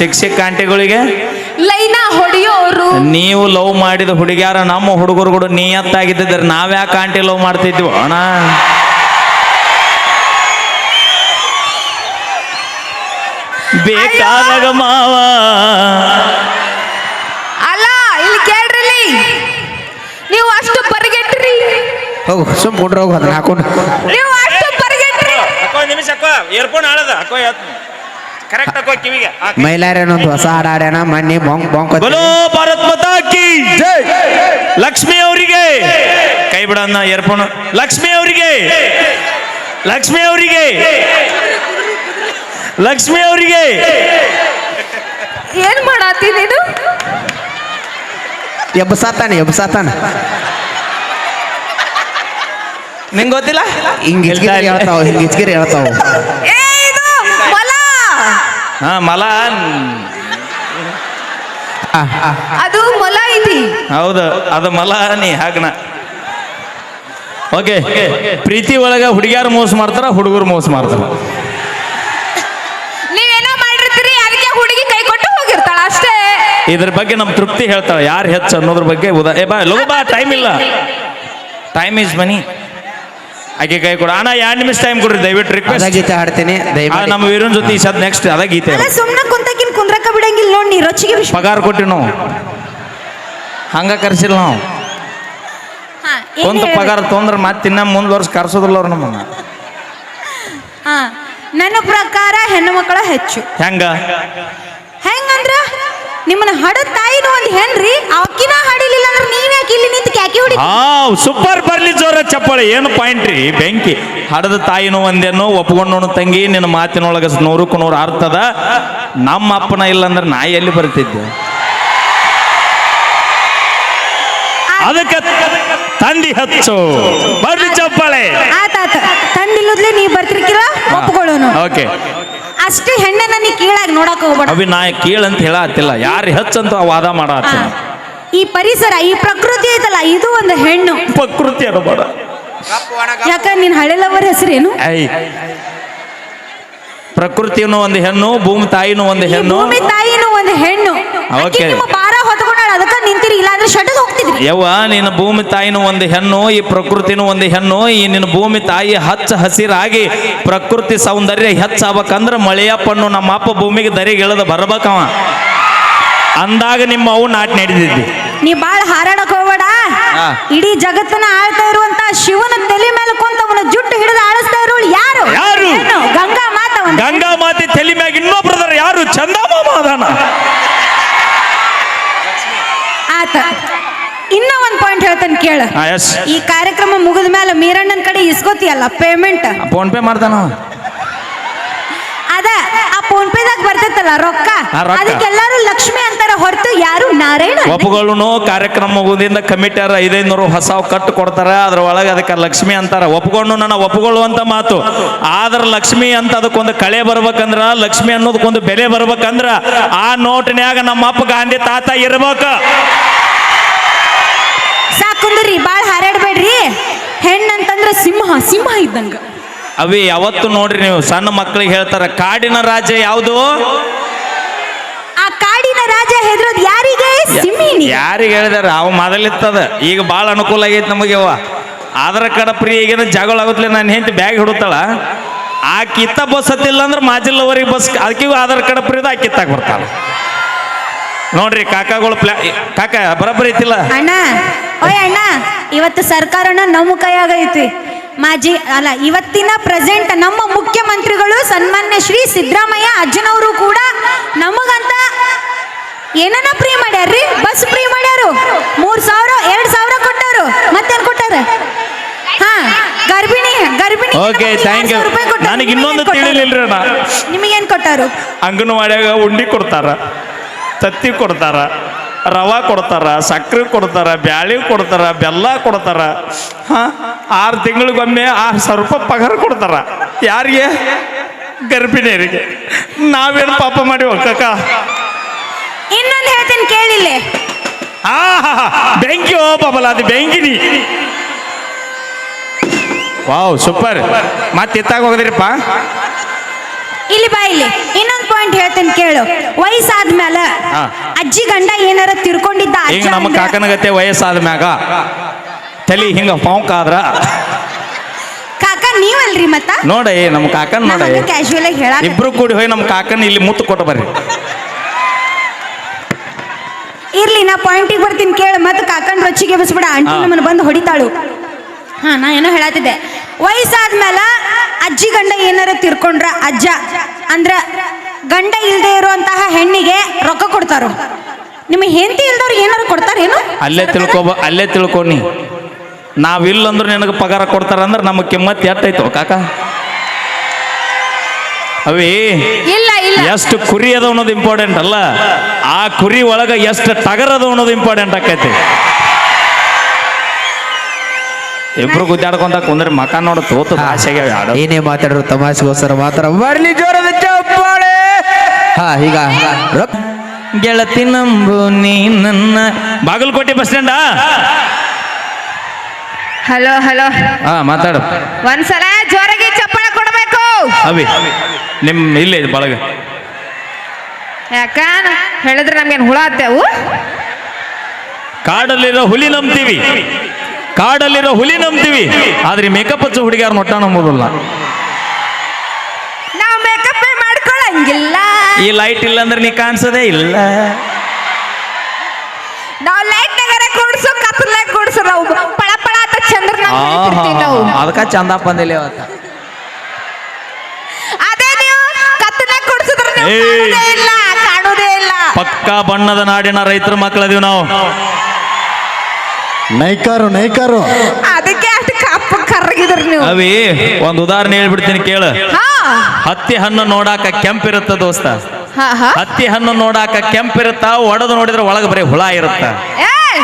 ಶಿಕ್ಷಕ ಆಂಟಿಗಳಿಗೆ ಲೈನಾ ಹೊಡೆಯೋರು. ನೀವು ಲವ್ ಮಾಡಿದ ಹುಡುಗ್ಯಾರ ನಮ್ಮ ಹುಡುಗರು ಕೂಡ ನಿಯತ್ತಾಗಿದ್ದಿದ್ರೆ ನಾವ್ಯಾಕೆ ಆಂಟಿ ಲವ್ ಮಾಡ್ತಿದ್ವಿ? ಅಣ್ಣ. ಬೇಕಾದಾಗ ಮಾವ. ಅಲ್ಲ ಇಲ್ಲಿ ಕೇಳ್ರಿ. ನೀವು ಅಷ್ಟು ಪರಿಗೆಟ್ರಿ. ಹೋಗು ಸುಮ್ ಕೊಡ್ರಿ ಹೋಗು ಅದನ್ನ ಹಾಕೊಂಡು. ನೀವು ಅಷ್ಟು ಪರಿಗೆಟ್ರಿ. ಅಕ್ಕ ನಿಮಿಷ ಅಕ್ಕ. ಏರ್ಪೋನ್ ಆಳದ ಅಕ್ಕೋ ಕರೆಕ್ಟ್ ಅಕ್ಕೋ ಕಿವಿಗೆ. ಮೈಲಾರೇನೊಂದು ಹೊಸ ಹಾಡ್ ಹಾಡ್ಯಾನ ಮಣ್ಣಿ ಬೊಂಕ್ ಬೊಂಕ್. ಬಲೋ ಭಾರತ್ ಮಾತಾ ಕಿ ಲಕ್ಷ್ಮಿ ಅವರಿಗೆ. ಕೈ ಬಿಡಣ್ಣ ಏರ್ಪೋಣ ಲಕ್ಷ್ಮಿ ಅವರಿಗೆ. ಲಕ್ಷ್ಮಿ ಅವರಿಗೆ. ಲಕ್ಷ್ಮಿ ಅವರಿಗೆ. ಏನ್ ಮಾಡತ್ತಿ ನೀನು? ಎಬ್ಬಸಾತಾನೆ ಎಬ್ಸಾತಾನ ನಿಂಗೆ ಗೊತ್ತಿಲ್ಲ? ಹಿಂಗ್ ಹೇಳ್ತಾವ ಹಿಂಗ್ ಹೇಳ್ತಾವ. ಹಾ ಮಲ ಅದು ಮೊಲ ಐತಿ ಹೌದು ಅದು ಮಲ ನೀ ಹಾಗಣ ಓಕೆ ಪ್ರೀತಿ ಒಳಗ ಹುಡುಗಿಯಾರು ಮೋಸ ಮಾಡ್ತಾರ ಹುಡುಗರು ಮೋಸ ಮಾಡ್ತಾರ. ನೀವೇನೋ ಮಾಡಿರ್ತೀರಿ ಅದಕ್ಕೆ ಹುಡುಗಿ ಕೈ ಕೊಟ್ಟು ಹೋಗಿರ್ತಾಳ ಅಷ್ಟೇ. ಇದ್ರ ಬಗ್ಗೆ ನಮ್ ತೃಪ್ತಿ ಹೇಳ್ತಾಳೆ ಯಾರು ಹೆಚ್ಚು ಅನ್ನೋದ್ರ ಬಗ್ಗೆ ಉದಾ ಏ ಬಾ ಲೋ ಬಾ ಟೈಮ್ ಇಲ್ಲ. ಟೈಮ್ ಇಸ್ ಮನಿ ಆಕೆ ಕೈ ಕೊಡು. ಅಣ್ಣ ಎರಡು ನಿಮಿಷ ಟೈಮ್ ಕೊಡ್ರಿ? ದಯವಿಟ್ಟು ಅದ ರಿಕ್ವೆಸ್ಟ್ ಗೀತೆ ಹಾಡ್ತೀನಿ ದಯಮಾಡಿ ನಮ್ಮ ವೀರನ್ ಜೊತೆ ಈ ಸದ್ ನೆಕ್ಸ್ಟ್ ಅದ ಗೀತೆ. ಅಲ್ಲ ಸುಮ್ನೆ ಕುಂತಕಿನ್ ಕುಂದ್ರಕ ಬಿಡಂಗಿಲ್ಲ ನೋಡಿ ರೊಚ್ಚಿಗೆ ವಿಷ ಪಗಾರ ಕೊಟ್ಟಿ ನಾವು. ಹಂಗ ಕರ್ಸಿಲ್ಲ ನಾವು. ಹಾ, ಏನ್ ಹೇಳ್ಬೇಕು? ಪಗಾರ ತೊಂದ್ರೆ ಮತ್ತೆ ಇನ್ನ ಮುಂದ್ ವರ್ಷ ಕರ್ಸೋದಿಲ್ಲ ಅವ್ರು ನಮ್ಮನ್ನ. ಹಾ ನನ್ನ ಪ್ರಕಾರ ಹೆಣ್ಣು ಮಕ್ಕಳ ಹೆಚ್ಚು. ಹೆಂಗ? ಹೆಂಗಂದ್ರ? ನಿಮ್ಮನ್ನ ಹಡ ತಾಯಿನೂ ಒಂದು ಹೆಣ್ರಿ ಅಕ್ಕಿನ ಹಾಡಿಲಿಲ್ಲ ಅಂದ್ರೆ ನೀವ್ ಯಾಕೆ ಇಲ್ಲಿ ನಿಂತು ಕ್ಯಾಕಿ ಹೊಡಿ ಹಾ ಸೂಪರ್ ಬರ್ಲಿ ಜೋರ ಚಪ್ಪಾಳೆ. ಏನು ಪಾಯಿಂಟ್ ರೀ? ಬೆಂಕಿ. ಹಡದ ತಾಯಿನೂ ಒಂದೇನೋ ಒಪ್ಕೊಂಡೋನು ತಂಗಿ ನಿನ್ನ ಮಾತಿನೊಳಗ ನೂರಕ್ಕೂ ನೂರು ಅರ್ಥದ ನಮ್ಮ ಅಪ್ಪನ ಇಲ್ಲ ಅಂದ್ರೆ ನಾ ಎಲ್ಲಿ ಬರ್ತಿದ್ದೆ ಅದಕ್ಕೆ ತಂದಿ ಹಚ್ಚು. ಬರ್ಲಿ ಚಪ್ಪಾಳೆ. ಆತಾತ ತಂದಿಲ್ಲದ್ಲೆ ನೀವ್ ಬರ್ತಿರ್ಕಿರ ಒಪ್ಕೊಳ್ಳೋನು. ಓಕೆ ಅಷ್ಟೇ ಹೆಣ್ಣನ್ನ ನೀ ಕೀಳಾಗಿ ನೋಡಕ್ ಹೋಗ್ಬೇಡ. ಅವಿ ನಾ ಕೀಳ ಅಂತ ಹೇಳತ್ತಿಲ್ಲ ಯಾರು ಹೆಚ್ಚಂತ ವಾದ ಮಾಡಾತ ಈ ಪರಿಸರ ಈ ಪ್ರಕೃತಿ ಐತಲ್ಲ ಇದು ಒಂದು ಹೆಣ್ಣು. ಪ್ರಕೃತಿ ಅನ್ಬೇಡ ಯಾಕ ನಿನ್ ಹಳೆಲವರ ಹೆಸರೇನು? ಐ. ಪ್ರಕೃತಿನೂ ಒಂದು ಹೆಣ್ಣು ಭೂಮಿ ತಾಯಿನೂ ಒಂದು ಹೆಣ್ಣು. ಭೂಮಿ ತಾಯಿನೂ ಒಂದು ಹೆಣ್ಣು. ಓಕೆ. ನಿಮ್ಮ ಭಾರ ಹೊತ್ಕೊಂಡಾಳ ಅದಕ್ಕೆ ನಿಂತಿರಿ ಇಲ್ಲ ಅಂದ್ರೆ ಶಟದ್ ಹೋಗ್ತಿದ್ರಿ. ಯವ್ವ ನಿನ್ನ ಭೂಮಿ ತಾಯಿನೂ ಒಂದು ಹೆಣ್ಣು ಈ ಪ್ರಕೃತಿನೂ ಒಂದು ಹೆಣ್ಣು ಈ ನಿನ್ನ ಭೂಮಿ ತಾಯಿ ಹಚ್ಚ ಹಸಿರಾಗಿ ಪ್ರಕೃತಿ ಸೌಂದರ್ಯ ಹೆಚ್ಚಾಗಬೇಕಂದ್ರ ಮಳೆಯಪ್ಪನ್ನು ನಮ್ಮ ಅಪ್ಪ ಭೂಮಿಗೆ ದರಿಗೆ ಇಳದ ಬರ್ಬೇಕವ. ಅಂದಾಗ ನಿಮ್ಮ ಅವು ನಾಟಿ ನಡೆದಿದ್ದಿ. ನೀ ಬಾಳ ಹಾರಾಡಕ್ ಹೋಗಬೇಡ. ಇಡೀ ಜಗತ್ತನ್ನ ಆಳ್ತಾ ಇರುವಂತ ಶಿವನ ತಲೆ ಮೇಲೆ ಕುಂತ ಅವನ ಜುಟ್ಟು ಹಿಡಿದು ಆಳಿಸ್ತಾ ಇರೋಳು ಯಾರು? ಯಾರು? ಗಂಗಾ ಮಾತೆ ತಲೆ ಮ್ಯಾಗ ಇನ್ನೊಬ್ರದಾರ ಯಾರು? ಚಂದಮಾಮ ಅದಾನ. ಆತ ಇನ್ನ ಒಂದ್ ಪಾಯಿಂಟ್ ಹೇಳ್ತೇನೆ ಕೇಳ. ಹಾ ಈ ಕಾರ್ಯಕ್ರಮ ಮುಗಿದ ಮೇಲೆ ಮೀರಣ್ಣನ ಕಡೆ ಇಸ್ಕೋತಿಯಲ್ಲ ಪೇಮೆಂಟ್ ಫೋನ್ ಪೇ ಮಾಡ್ತಾನ ಅವ. ಅದ ಆ ಫೋನ್ ಪೇದಾಗ ಬರ್ತೈತಲ್ಲ ರೊಕ್ಕ? ಆ, ರೊಕ್ಕ. ಅದಕ್ಕೆಲ್ಲಾರು ಲಕ್ಷ್ಮಿ ಅಂತಾರ ಹೊರತು ನಾರಾಯಣ ಒಪ್ಪುಗಳನ್ನು ಕಾರ್ಯಕ್ರಮ ಮುಗುದಿಂದ ಕಮಿಟಿಯರ ಐದೈನೂರು ಹೊಸ ಕಟ್ಟು ಕೊಡ್ತಾರ ಅದ್ರ ಒಳಗೆ ಅದಕ್ಕೆ ಲಕ್ಷ್ಮಿ ಅಂತಾರ. ಒಪ್ಕೊಂಡು ನನ್ನ ಒಪ್ಕೊಳ್ಳುವಂತ ಮಾತು. ಆದ್ರ ಲಕ್ಷ್ಮಿ ಅಂತ ಅದಕ್ಕೊಂದು ಕಳೆ ಬರ್ಬೇಕಂದ್ರ ಲಕ್ಷ್ಮಿ ಅನ್ನೋದಕ್ಕೊಂದು ಬೆಲೆ ಬರ್ಬೇಕಂದ್ರ ಆ ನೋಟ್ನ್ಯಾಗ ನಮ್ಮ ಅಪ್ಪ ಗಾಂಧಿ ತಾತ ಇರ್ಬೇಕ. ಸಾಕುಂದ್ರಿ ಬಾಳ್ ಹಾರಾಡ್ಬೇಡ್ರಿ. ಹೆಣ್ಣಂತಂದ್ರ ಸಿಂಹ ಸಿಂಹ ಇದ್ದಂಗ. ಅವಿ ಯಾವತ್ತು ನೋಡ್ರಿ ನೀವು ಸಣ್ಣ ಮಕ್ಕಳಿಗೆ ಹೇಳ್ತಾರ ಕಾಡಿನ ರಾಜ ಯಾವುದು? ಕಾಡಿನ ರಾಜ ಹೆದ್ರದ್ ಯಾರಿಗೆ? ಯಾರಿಗೆ ಹೇಳಿದಾರ ಅವ ಮೊದಲಿತ್ತದ ಈಗ ಭಾಳ ಅನುಕೂಲ ಆಗೈತಿ ನಮಗೆ ಅವ ಆಧಾರ್ ಕಾರ್ಡ್ ಫ್ರೀ ಈಗಿನ ಜಗಳ ಆಗುತ್ತಲೆ ನಾನು ಹೆಂಡತಿ ಬ್ಯಾಗ್ ಹಿಡುತ್ತಾಳ. ಆ ಕಿತ್ತ ಬಸ್ ಹತ್ತಿಲ್ಲ ಅಂದ್ರೆ ಮಾಜಿಲ್ಲವರೆಗೆ ಬಸ್ ಅದಕ್ಕೆ ಆಧಾರ್ ಕಾರ್ಡ್ ಪ್ರಿಯದ ಆ ಕಿತ್ತಾಗ ಬರ್ತಾಳ. ನೋಡ್ರಿ ಕಾಕಾಗಳು ಪ್ಲಾ ಕಾಕ ಬರಬ್ಬರಿ ಐತಿಲ್ಲ? ಅಣ್ಣ ಓಯ್ ಅಣ್ಣ ಇವತ್ತು ಸರ್ಕಾರನ ನಮ್ಮ ಕೈಯಾಗ ಐತಿ ಮಾಜಿ ಅಲ್ಲ ಇವತ್ತಿನ ಪ್ರೆಸೆಂಟ್ ನಮ್ಮ ಮುಖ್ಯಮಂತ್ರಿಗಳು ಸನ್ಮಾನ್ಯ ಶ್ರೀ ಸಿದ್ದರಾಮಯ್ಯ ಅಜ್ಜನವರು ಕೂಡ ನಮಗಂತ ಏನನ್ನ ಫ್ರೀ ಮಾಡ್ಯಾರ್ರಿ? ಬಸ್ ಫ್ರೀ ಮಾಡ್ಯಾರು. ಮೂರ್ ಸಾವಿರ ಎರಡ್ ಸಾವಿರ ಕೊಟ್ಟಾರು ಮತ್ತೇನ್ ಕೊಟ್ಟಾರ? ಹಾ ಗರ್ಭಿಣಿ ಗರ್ಭಿಣಿ ಓಕೆ ಥ್ಯಾಂಕ್ ಯು ನನಗೆ ಇನ್ನೊಂದು ತಿಳಿಲಿಲ್ರಿ ನಿಮಗೇನ್ ಕೊಟ್ಟಾರು? ಅಂಗನವಾಡಿಯಾಗ ಉಂಡಿ ಕೊಡ್ತಾರ. ತತ್ತಿ ಕೊಡ್ತಾರ. ರವಾ ಕೊಡ್ತಾರ ಸಕ್ಕರೆ ಕೊಡ್ತಾರ ಬ್ಯಾಳಿ ಕೊಡ್ತಾರ ಬೆಲ್ಲ ಕೊಡ್ತಾರ. ಹಾಂ? ಆರು ತಿಂಗಳಿಗೊಮ್ಮೆ ಆರು ಸಾವಿರ ರೂಪಾಯಿ ಪಗಾರ ಕೊಡ್ತಾರ. ಯಾರಿಗೆ? ಗರ್ಭಿಣಿಯರಿಗೆ. ನಾವೇನು ಪಾಪ ಮಾಡಿ ಕಕ್ಕ ಇನ್ನೊಂದು ಹೇಳ್ತೀನಿ ಕೇಳಿಲ್ಲ. ಹಾ ಹಾ, ಹಾ. ಬೆಂಕಿ ಓ ಬಾಬಲ್ಲ ಅದು ಬೆಂಕಿನಿ. Wow super. ಮತ್ತೆ ಎತ್ತಾಗ ಹೋಗದ್ರಿಪ್ಪ? ಇಲ್ಲಿ ಬಾ ಇಲ್ಲಿ. ಇನ್ನೊಂದು ಪಾಯಿಂಟ್ ಹೇಳ್ತೇನೆ ಕೇಳು. ವಯಸ್ಸಾದ್ಮೇಲೆ ಹಾ. ಅಜ್ಜಿ ಗಂಡ ಏನಾರ ತಿರ್ಕೊಂಡಿದ್ದ ಈಗ ಅಜ್ಜ ನಮ್ಮ ಅಂದ್ರ- ಕಾಕನಗತ್ತೆ ವಯಸ್ಸಾದ ಮ್ಯಾಗ ತಲಿ ಹಿಂಗ ಪೌಂಕ್ ಆದ್ರ ಕಾಕ ನೀವಲ್ರಿ ಮತ್ತ? ನೋಡಿ ನಮ್ಮ ಕಾಕನ್ ನೋಡಿ. ಕ್ಯಾಶುವಲ್ ಆಗಿ ಹೇಳಾಕ ಇಬ್ರು ಕೂಡಿ ಹೋಯ್ ನಮ್ಮ ಕಾಕನ್ ಇಲ್ಲಿ ಮುತ್ತು ಕೊಟ್ಟು ಬರ್ರಿ. ಇರ್ಲಿ ನಾ ಪಾಯಿಂಟಿಗೆ ಬರ್ತೀನಿ ಕೇಳು. ಮತ್ತೆ ಕಾಕಂಡ್ ರೊಚ್ಚಿಗೆ ಬಸ್ಬಿಡ. ಆಂಟಿ ಹಾ. ನಮ್ಮನ್ನ ಬಂದು ಹೊಡಿತಾಳು. ಹಾ ನಾ ಏನೋ ಹೇಳತ್ತಿದ್ದೆ ವಯಸ್ಸಾದ್ಮೇಲೆ ಅಜ್ಜಿ ಗಂಡ ಏನಾರ ತಿರ್ಕೊಂಡ್ರ ಅಜ್ಜ ಅಂದ್ರ ಗಂಡ ಇಲ್ದೇ ಇರುವಂತಹ ಹೆಣ್ಣಿಗೆ ರೊಕ್ಕ ಕೊಡ್ತಾರ. ನಿಮ್ಮ ಹೆಂಡತಿ ಇಲ್ದವ್ರು ಏನಾರು ಕೊಡ್ತಾರೇನು ಅಲ್ಲೇ ತಿಳ್ಕೊಬ ಅಲ್ಲೇ ತಿಳ್ಕೊನಿ ನಾವಿಲ್ಲ ಅಂದ್ರೆ ನಿನಗೆ ಪಗಾರ ಕೊಡ್ತಾರ ಅಂದ್ರೆ ನಮ್ಮ ಕಿಮ್ಮತ್ ಎಟ್ಟೈತೋ ಕಾಕ? ಅವೇ ಇಲ್ಲ ಇಲ್ಲ. ಎಷ್ಟು ಕುರಿ ಅದ ಅನ್ನೋದು ಇಂಪಾರ್ಟೆಂಟ್ ಅಲ್ಲ. ಆ ಕುರಿ ಒಳಗ ಎಷ್ಟು ಟಗರ್ ಅದ ಅನ್ನೋದು ಇಂಪಾರ್ಟೆಂಟ್ ಆಕೈತಿ. ಇಬ್ರು ಗುದ್ದಾಡ್ಕೊಂತ ಕುಂದ್ರೆ ಮಕ ನೋಡ ತೋತು ಆಸೆಗೆ ಏನೇ ಮಾತಾಡ್ರು ತಮಾಷೆಗೋಸ್ಕರ ಮಾತ್ರ ಬರ್ಲಿ ಜೋರದ ಚಪ್ಪಾಳೆ. ಹಾ ಈಗ ಗೆಳತಿ ನಂಬು ನೀ ನನ್ನ. ಬಾಗಲಕೋಟೆ ಬಸ್ ಸ್ಟ್ಯಾಂಡಾ? Hello hello. ಹಾ ಮಾತಾಡು. ಒಂದ್ಸಲ ಜೋರಾಗಿ ಚಪ್ಪಾಳೆ ಕೊಡಬೇಕು. ಅವಿ ನಿಮ್ ಇದು ಬಳಗ. ಯಾಕ? ಹೇಳಿದ್ರೆ ನಮ್ಗೇನು ಹುಳ ಹತ್ತೇವು ಕಾಡಲ್ಲಿರೋ ಹುಲಿ ನಂಬ್ತೀವಿ. ಕಾಡಲ್ಲಿರೋ ಹುಲಿ ನಂಬ್ತೀವಿ. ಆದ್ರೆ ಮೇಕಪ್ ಹಚ್ಚೋ ಹುಡುಗಿಯಾರ ನೋಟ ನಂಬೋದಿಲ್ಲ. ನಾವು ಮೇಕಪ್ ಮಾಡ್ಕೊಳಂಗಿಲ್ಲ. ಈ ಲೈಟ್ ಇಲ್ಲ ಅಂದ್ರೆ ನೀ ಕಾಣಿಸೋದೇ ಇಲ್ಲ. ನಾವು ಲೈಟ್ ನಗರ ಕೂಡ್ಸು ಕತ್ಲೆ ಕೂಡ್ಸು ನಾವು ಪಳ ಪಳ ಅಂತ ಚಂದ್ರ ನಾವು. ಅದಕ್ಕ ಚಂದ ಬಂದಿಲ್ಲ ಅವತ್ತ ಅದೇ ನೀವು ಕೂಡ್ಸಿದ್ರೆ ಇಲ್ಲ ಕಾಣೋದೇ ಇಲ್ಲ. ಪಕ್ಕಾ ಬಣ್ಣದ ನಾಡಿನ ರೈತರ ಮಕ್ಕಳದೀವಿ ನಾವು. ನೈಕಾರು ನೈಕಾರು. ಅದಕ್ಕೆ ಅಷ್ಟು ಕಪ್ಪು ಕರ್ರಗಿದ್ರಿ ನೀವು. ಅವಿ ಒಂದು ಉದಾಹರಣೆ ಹೇಳ್ಬಿಡ್ತೀನಿ ಕೇಳು. ಹಾ. ಹತ್ತಿ ಹಣ್ಣು ನೋಡಾಕ ಕೆಂಪಿರುತ್ತ ದೋಸ್ತ? ಹಾ ಹಾ. ಹತ್ತಿ ಹಣ್ಣು ನೋಡಾಕ ಕೆಂಪಿರುತ್ತ ಒಡೆದು ನೋಡಿದ್ರೆ ಒಳಗೆ ಬರೀ ಹುಳ ಇರುತ್ತ? ಏಯ್!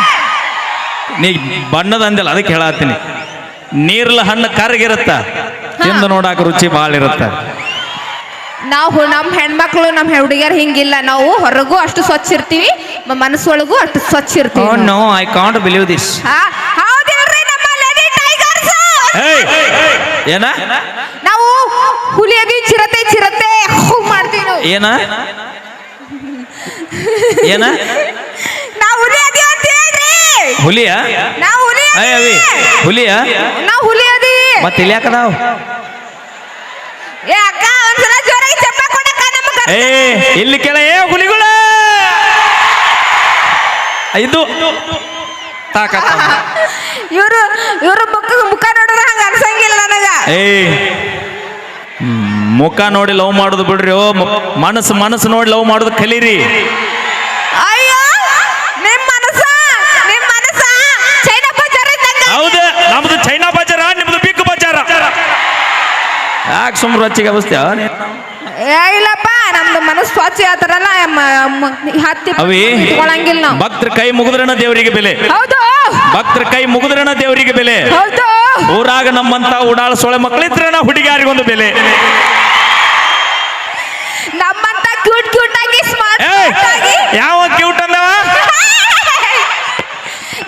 ನೀ ಬಣ್ಣದ ಅಂದಿಲ್ಲ ಅದಕ್ಕೆ ಹೇಳತ್ತೀನಿ. ನೀರ್ಲ ಹಣ್ಣು ಕರ್ಗಿರುತ್ತ? ತಿಂದು ನೋಡಾಕ ರುಚಿ ಭಾಳ ಇರುತ್ತ? ನಾವು ನಮ್ಮ ಹೆಣ್ಮಕ್ಳು ನಮ್ಮ ಹುಡುಗಿಯರು ಹಿಂಗಿಲ್ಲ. ನಾವು ಹೊರಗೂ ಅಷ್ಟು ಸ್ವಚ್ಛ ಇರ್ತೀವಿ. ಮನಸ್ಸೊಳಗೂ ಅಷ್ಟು ಸ್ವಚ್ಛ ಇರ್ತೀವಿ ನಾವು. No I can't believe this ಹಾ, ಹೌದಿಲ್ರಿ ನಮ್ಮ ಲೇಡಿ ಟೈಗರ್ಸ್ ಏನ? ನಾವು ಹುಲಿ ಅದೀವಿ ಚಿರತೆ ಚಿರತೆ ಹೂ ಮಾಡ್ತೀವಿ ನಾವು. ಏನ? ಏನ? ನಾವು ಹುಲಿ ಅದೀವಿ ಅಂತ ಹೇಳ್ರಿ. ಹುಲಿಯ? ನಾವು ಹುಲಿ ಅಯ್ಯ ಅವಿ ಹುಲಿಯ? ನಾವು ಹುಲಿ ಅದೀವಿ ಮತ್ತೆ ಇಲ್ಲಿ ಯಾಕದಾವ್ ಏ ಅಕ್ಕ ಒಂದ್ಸಲ ಜೋರಾಗಿ ಚಪ್ಪ ಕೊಡಕ್ಕ ನಮ್ಗೆ ಏ ಇಲ್ಲಿ ಕೆಳ ಏ ಹುಲಿಗಳ. ಇದು ತಾಕತ್ತ ಇವರು ಇವರು ಮುಖ ಮುಖ ನೋಡಿದ್ರೆ ಹಂಗ ಅನ್ಸಂಗಿಲ್ಲ ನನಗ. ಏ ಮುಖ ನೋಡಿ ಲವ್ ಮಾಡೋದು ಬಿಡ್ರಿ ಓ ಮನಸ್ಸು ಮನಸ್ಸು ನೋಡಿ ಲವ್ ಮಾಡೋದು ಕಲೀರಿ. ಅಯ್ಯೋ ನಿಮ್ ಮನಸ್ಸ ನಿಮ್ ಮನಸ್ಸ ಚೈನಾ ಬಜಾರ್ ಹೌದು ನಮ್ದು ಚೈನಾ ಬಜಾರ ನಿಮ್ದು ಬಿಗ್ ಬಜಾರ. ಯಾಕೆ ಸುಮ್ರು ರಚ್ಚಿಗೆ ಅವಸ್ಥೆ ಏ ಇಲ್ಲಪ್ಪ ನಮ್ದು ಮನಸ್ಸು ಸ್ವಚ್ಛ ಆತರಲ್ಲ ಹತ್ತಿ ಅವಿ ಇಟ್ಕೊಳಂಗಿಲ್ಲ ನಾವು. ಭಕ್ತರ ಕೈ ಮುಗಿದ್ರಣ ದೇವರಿಗೆ ಬೆಲೆ. ಹೌದು. ಭಕ್ತರ ಕೈ ಮುಗಿದ್ರಣ ದೇವರಿಗೆ ಬೆಲೆ. ಹೌದು. ಊರಾಗ ನಮ್ಮಂತ ಉಡಾಳ ಸೊಳೆ ಮಕ್ಕಳಿದ್ರನ ಹುಡುಗಿಯಾರಿಗೊಂದು ಬೆಲೆ. ನಮ್ಮಂತ ಕ್ಯೂಟ್ ಕ್ಯೂಟ್ ಆಗಿ ಸ್ಮಾರ್ಟ್ ಆಗಿ ಯಾವ ಕ್ಯೂಟ್ ಅಂದವ?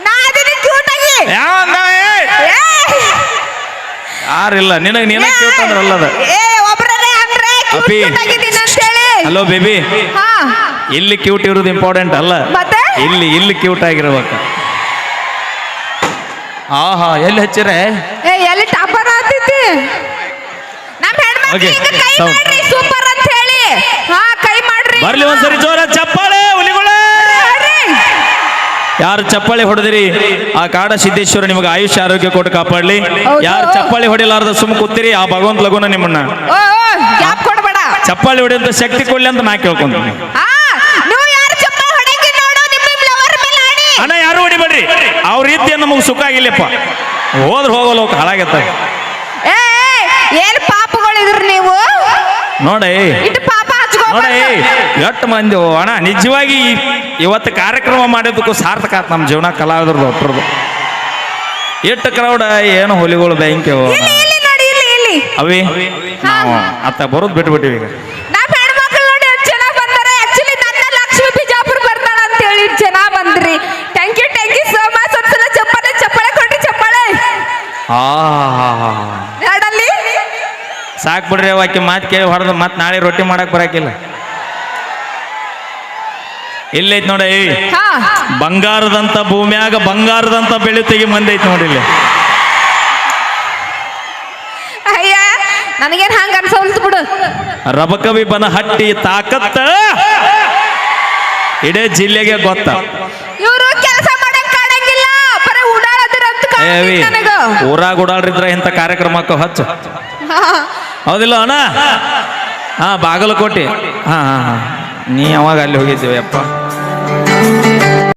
ನಾ ಅದೀನಿ ಕ್ಯೂಟ್ ಆಗಿ. ಯಾವ ಅಂದವ! ಯಾರಿಲ್ಲ ನಿನಗೆ ನೀನ ಕ್ಯೂಟ್ ಅಂದ್ರೆ ಅಲ್ಲದ ಏ ಒಬ್ರೇ ಅಂದ್ರೆ ಕ್ಯೂಟ್ ಅಪ್ಪಿ. ಹಲೋ ಬೇಬಿ ಹಾ. ಇಲ್ಲಿ ಕ್ಯೂಟ್ ಇರೋದು ಇಂಪಾರ್ಟೆಂಟ್ ಅಲ್ಲ. ಮತ್ತೆ? ಇಲ್ಲಿ ಇಲ್ಲಿ ಕ್ಯೂಟ್ ಆಗಿರ್ಬೇಕು. ಆಹಾ ಎಲ್ಲಿ ಹಚ್ಚಿರೆ? ಏ ಎಲ್ಲಿ ಟಾಪರ್ ಆಗ್ತೈತಿ? ನಮ್ಮ ಹೆಣ್ಮಕ್ಳು Okay, ಈಗ ಕೈ sound. ಮಾಡ್ರಿ ಸೂಪರ್ ಅಂತ ಹೇಳಿ. ಹಾ ಕೈ ಮಾಡ್ರಿ. ಬರ್ಲಿ ಒಂದ್ಸರಿ ಜೋರ ಚಪ್ಪಾಳೆ ಹುಲಿಗಳ. ಬರ್ರಿ. ಯಾರು ಚಪ್ಪಾಳಿ ಹೊಡೆದಿರಿ? ಆ ಕಾಡ ಸಿದ್ದೇಶ್ವರ ನಿಮಗೆ ಆಯುಷ್ಯ ಆರೋಗ್ಯ ಕೊಟ್ಟು ಕಾಪಾಡ್ಲಿ. ಹೌದು. ಯಾರು ಚಪ್ಪಾಳಿ ಹೊಡಿಲಾರ್ದ ಸುಮ್ ಕೂತಿರಿ ಆ ಭಗವಂತ ಲಗುನ ನಿಮ್ಮನ್ನ. ಓ ಓ ಗ್ಯಾಪ್ ಕೊಡಬೇಡ ಚಪ್ಪಾಳಿ ಹೊಡೆಯುವಂತ ಶಕ್ತಿ ಕೊಡ್ಲಿ ಅಂತ ನಾ ಕೇಳ್ಕೊಂತೀನಿ. ಅಣ್ಣ ಯಾರು ಹೊಡಿಬೇಡ್ರಿ? ಅವ್ರ ರೀತಿ ನಮಗೆ ಸುಖ ಆಗಿಲ್ಲಪ್ಪ. ಹೋದ್ರ ಹೋಗಲ್ಲ ಹೋಗ ಹಾಳಾಗತ್ತ. ಏನ್ ಪಾಪಗಳಿದ್ರಿ ನೀವು? ನೋಡಿ ನೋಡಿ ಎಷ್ಟು ಮಂದಿ ಅಣ್ಣ ನಿಜವಾಗಿ ಇವತ್ತು ಕಾರ್ಯಕ್ರಮ ಮಾಡಿದ್ದಕ್ಕೂ ಸಾರ್ಥಕ ಆತ್ ನಮ್ಮ ಜೀವನ ಕಲಾವಿದ್ರದ್ದು ಒಟ್ಟರದು ಎಷ್ಟು ಕ್ರೌಡ ಏನು ಹುಲಿಗಳು ಬ್ಯಾಂಕ್ ಅವಿ ನಾವು ಅತ್ತ ಬರೋದು ಬಿಟ್ಬಿಟ್ಟಿವಿ ಈಗ. ನಮ್ಮ ಹೆಣ್ಮಕ್ಳು ನೋಡಿ ಎಷ್ಟು ಜನ ಬಂದಾರೆ. ಆಕ್ಚುಲಿ ನನ್ನ ಲಕ್ಷ್ಮೀ ಬಿಜಾಪುರ ಬರ್ತಾಳ ಅಂತ ಹೇಳಿ ಇಷ್ಟ್ ಜನ ಬಂದ್ರಿ. Thank you thank you so much ಒಂದ್ಸಲ ಚಪ್ಪಾಳೆ ಚಪ್ಪಾಳೆ ಕೊಡ್ರಿ ಚಪ್ಪಾಳೆ ಆ ಎರಡಲ್ಲಿ? ಸಾಕ್ ಬಿಡ್ರಿ ಆಕೆ ಮಾತು ಕೇಳಿ ಹೊಡೆದು ಮತ್ತೆ ನಾಳೆ ರೊಟ್ಟಿ ಮಾಡಕ್ ಬರಾಕಿಲ್ಲ. ಇಲ್ಲೈತ್ ನೋಡಿ ಹಾ. ಬಂಗಾರದಂತ ಭೂಮ್ಯಾಗ ಬಂಗಾರದಂತ ಬೆಳೆ ತೆಗಿ ಮಂದೈತ್ ನೋಡಿ ಇಲ್ಲಿ ಅಯ್ಯ ನನಗೇನ್ ಹಂಗ ಅನ್ಸೋಲ್ತು ಬಿಡು. ರಬಕವಿ ಬನ ಹಟ್ಟಿ ತಾಕತ್ತ ಇಡೇ ಜಿಲ್ಲೆಗೆ ಗೊತ್ತ. ಇವರು ಕೆಲಸ ಮಾಡಕ್ ಕಾಣಂಗಿಲ್ಲ ಬರೀ ಅಂತ ನನಗ. ಊರಾಗ ಓಡಾಡ್ರಿದ್ರ ಇಂಥ ಕಾರ್ಯಕ್ರಮಕ್ಕೆ ಹಚ್ಚು. ಹೌದಿಲ್ಲ ಅಣ್ಣ? ಹಾ ಬಾಗಲಕೋಟೆ. ಹಾ ಹಾ ಹಾ. ನೀ ಯಾವಾಗ ಅಲ್ಲಿ ಹೋಗಿದ್ದೀವಿ ಅಪ್ಪ?